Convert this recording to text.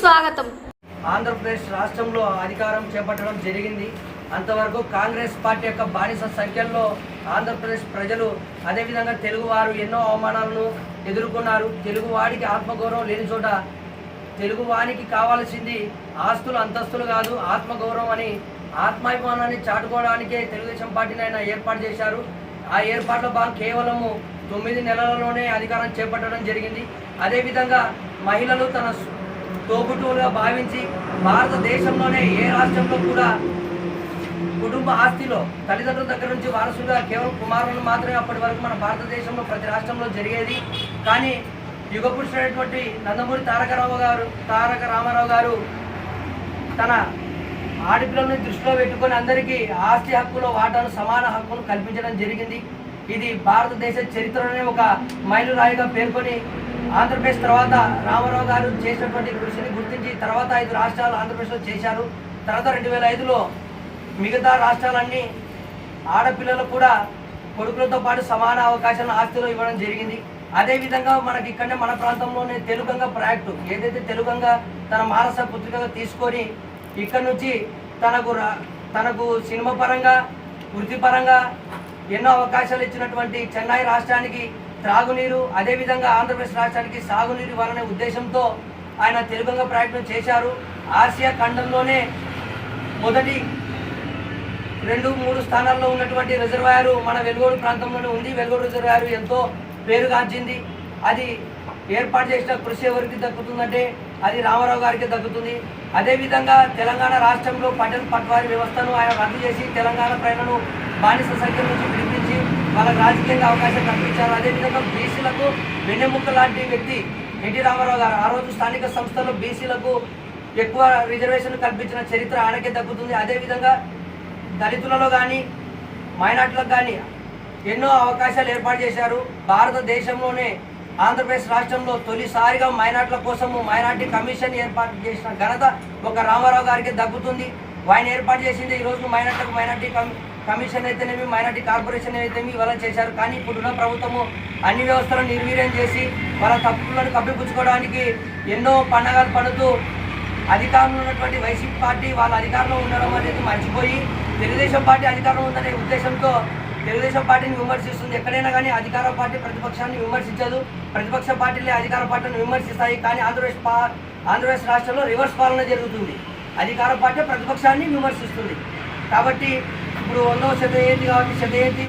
స్వాగతం. ఆంధ్రప్రదేశ్ రాష్ట్రంలో అధికారం చేపట్టడం జరిగింది. అంతవరకు కాంగ్రెస్ పార్టీ యొక్క బానిస సంఖ్యల్లో ఆంధ్రప్రదేశ్ ప్రజలు అదేవిధంగా తెలుగువారు ఎన్నో అవమానాలను ఎదుర్కొన్నారు. తెలుగువాడికి ఆత్మగౌరవం లేని చోట తెలుగువానికి కావాల్సింది ఆస్తులు అంతస్తులు కాదు ఆత్మగౌరవం అని ఆత్మాభిమానాన్ని చాటుకోవడానికే తెలుగుదేశం పార్టీని ఆయన ఏర్పాటు చేశారు. ఆ ఏర్పాట్లో భాగం కేవలము తొమ్మిది నెలలలోనే అధికారం చేపట్టడం జరిగింది. అదేవిధంగా మహిళలు తన తోబుట్టువులుగా భావించి భారతదేశంలోనే ఏ రాష్ట్రంలో కూడా కుటుంబ ఆస్తిలో తల్లిదండ్రుల దగ్గర నుంచి వారసులుగా కేవలం కుమారులను మాత్రమే అప్పటి వరకు మన భారతదేశంలో ప్రతి రాష్ట్రంలో జరిగేది. కానీ యుగపురుషుడైనటువంటి నందమూరి తారక గారు తారక రామారావు గారు తన ఆడపిల్లల్ని దృష్టిలో పెట్టుకొని అందరికీ ఆస్తి హక్కులో వాటాను సమాన హక్కును కల్పించడం జరిగింది. ఇది భారతదేశ చరిత్రలోనే ఒక మైలురాయిగా పేర్కొని ఆంధ్రప్రదేశ్ తర్వాత రామారావు గారు చేసినటువంటి కృషిని గుర్తించి తర్వాత ఐదు రాష్ట్రాలు ఆంధ్రప్రదేశ్లో చేశారు. తర్వాత రెండు వేల ఐదులో మిగతా రాష్ట్రాలన్నీ ఆడపిల్లలు కూడా కొడుకులతో పాటు సమాన అవకాశాలను ఆస్తిలో ఇవ్వడం జరిగింది. అదేవిధంగా మనకి ఇక్కడనే మన ప్రాంతంలోనే తెలుగంగా ప్రాజెక్టు ఏదైతే తెలుగంగా తన మానస పుత్రికగా తీసుకొని ఇక్కడ నుంచి తనకు రా- తనకు సినిమా పరంగా వృత్తిపరంగా ఎన్నో అవకాశాలు ఇచ్చినటువంటి చెన్నై రాష్ట్రానికి త్రాగునీరు అదేవిధంగా ఆంధ్రప్రదేశ్ రాష్ట్రానికి సాగునీరు ఇవ్వాలనే ఉద్దేశంతో ఆయన తెలుగుగా ప్రయత్నం చేశారు. ఆసియా ఖండంలోనే మొదటి రెండు మూడు స్థానాల్లో ఉన్నటువంటి రిజర్వాయర్ మన వెలుగోడు ప్రాంతంలోనే ఉంది. వెలుగోడు రిజర్వాయరు ఎంతో పేరుగాంచింది. అది ఏర్పాటు చేసిన కృషి ఎవరికి దక్కుతుందంటే అది రామారావు గారికి దక్కుతుంది. అదేవిధంగా తెలంగాణ రాష్ట్రంలో పట్టణ పట్వారి వ్యవస్థను ఆయన రద్దు చేసి తెలంగాణ ప్రజలను బానిస సంఖ్య నుంచి విడిపించి వాళ్ళకి రాజకీయంగా అవకాశం కల్పించారు. అదేవిధంగా బీసీలకు వెన్నెముక్క లాంటి వ్యక్తి ఎన్టీ రామారావు గారు ఆ రోజు స్థానిక సంస్థలు బీసీలకు ఎక్కువ రిజర్వేషన్ కల్పించిన చరిత్ర ఆయనకే దక్కుతుంది అదేవిధంగా దళితులలో కానీ మైనార్టీలకు కానీ ఎన్నో అవకాశాలు ఏర్పాటు చేశారు. భారతదేశంలోనే ఆంధ్రప్రదేశ్ రాష్ట్రంలో తొలిసారిగా మైనార్టీల కోసము మైనార్టీ కమిషన్ ఏర్పాటు చేసిన ఘనత ఒక రామారావు గారికి దక్కుతుంది ఆయన ఏర్పాటు చేసింది ఈరోజు రోజు మైనార్టీలకు మైనార్టీ కమి- కమిషన్ అయితేనేమి మైనార్టీ కార్పొరేషన్ అయితేనేమి ఇవాళ చేశారు. కానీ ఇప్పుడున్న ప్రభుత్వము అన్ని వ్యవస్థలను నిర్వీర్యం చేసి వాళ్ళ తప్పులను కప్పిపుచ్చుకోవడానికి ఎన్నో పండగలు పడుతూ అధికారంలో ఉన్నటువంటి వైసీపీ పార్టీ వాళ్ళ అధికారంలో ఉండడం అనేది మర్చిపోయి తెలుగుదేశం పార్టీ అధికారంలో ఉందనే ఉద్దేశంతో తెలుగుదేశం పార్టీని విమర్శిస్తుంది. ఎక్కడైనా కానీ అధికార పార్టీ ప్రతిపక్షాన్ని విమర్శించదు. ప్రతిపక్ష పార్టీలే అధికార పార్టీని విమర్శిస్తాయి. కానీ ఆంధ్రప్రదేశ్ పా ఆంధ్రప్రదేశ్ రాష్ట్రంలో రివర్స్ పాలన జరుగుతుంది. అధికార పార్టీ ప్రతిపక్షాన్ని విమర్శిస్తుంది. కాబట్టి ఇప్పుడు వందవ శత ఏంటి కాబట్టి శత ఏంటి